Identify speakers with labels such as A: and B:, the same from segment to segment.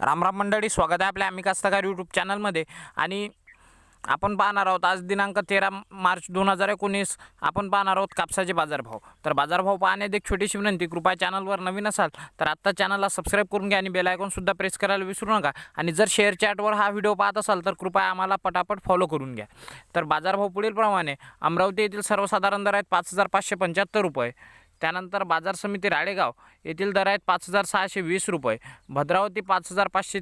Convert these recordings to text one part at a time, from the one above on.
A: रामराम मंडळी स्वागत आहे आपल्या आम्ही कास्तकार यूट्यूब चॅनलमध्ये आणि आपण पाहणार आहोत आज दिनांक तेरा मार्च दोन हजार एकोणीस आपण पाहणार आहोत कापसाचे बाजारभाव. तर बाजारभाव पाहण्यात एक छोटीशी विनंती कृपया चॅनलवर नवीन असाल तर आत्ता चॅनलला सबस्क्राईब करून घ्या आणि बेल आयकॉनसुद्धा प्रेस करायला विसरू नका. आणि जर शेअर चॅटवर हा व्हिडिओ पाहत असाल तर कृपया आम्हाला पटापट फॉलो करून घ्या. तर बाजारभाव पुढीलप्रमाणे अमरावती येथील सर्वसाधारण दर आहेत पाच हजार पाचशे पंच्याहत्तर रुपये. त्यानंतर बाजार समिती राळेगाव येथील दर आहेत पाच हजार सहाशे वीस रुपये भद्रावती पाच हजार पाचशे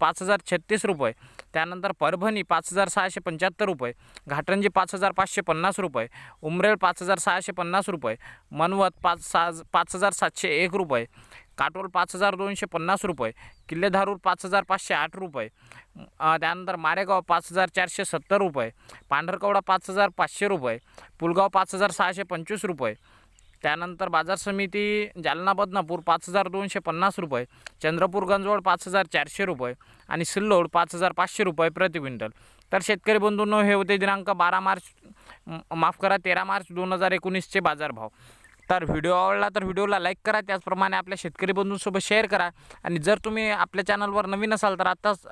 A: पाच हजार छत्तीस रुपये त्यानंतर परभणी पाच हजार सहाशे पंच्याहत्तर रुपये घाटंजी पाच हजार पाचशे पन्नास रुपये उमरेल पाच हजार सहाशे पन्नास रुपये मनवत पाच सहा पाच हजार सातशे एक रुपये काटोल पाच हजार दोनशे पन्नास रुपये किल्लेधारूर पाच हजार पाचशे आठ रुपये त्यानंतर मारेगाव पाच हजार चारशे सत्तर रुपये पांढरकवडा पाच हजार पाचशे रुपये पुलगाव पाच हजार सहाशे पंचवीस रुपये त्यानंतर बाजार समिती जालना बदनापूर पाच हजार दोनशे पन्नास रुपये चंद्रपूर गंजवळ पाच हजार चारशे रुपये आणि सिल्लोड पाच हजार पाचशे रुपये प्रति क्विंटल. तर शेतकरी बंधूंनो हे होते दिनांक बारा मार्च माफ करा तेरा मार्च दोन हजार एकोणीसचे बाजारभाव. तर व्हिडिओ आवडला तर व्हिडिओला लाईक करा. त्याचप्रमाणे आपल्या शेतकरी बंधूंसोबत शेअर करा. आणि जर तुम्ही आपल्या चॅनलवर नवीन असाल तर आत्ताच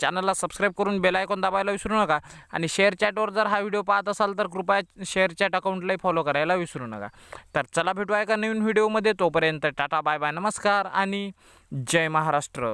A: चॅनलला सबस्क्राईब करून बेल आयकॉन दाबायला विसरू नका. आणि शेअर चॅटवर जर हा व्हिडिओ पाहत असाल तर कृपया शेअर चॅट अकाउंटलाही फॉलो करायला विसरू नका. तर चला भेटू एका नवीन व्हिडिओमध्ये तोपर्यंत टाटा बाय बाय नमस्कार आणि जय महाराष्ट्र.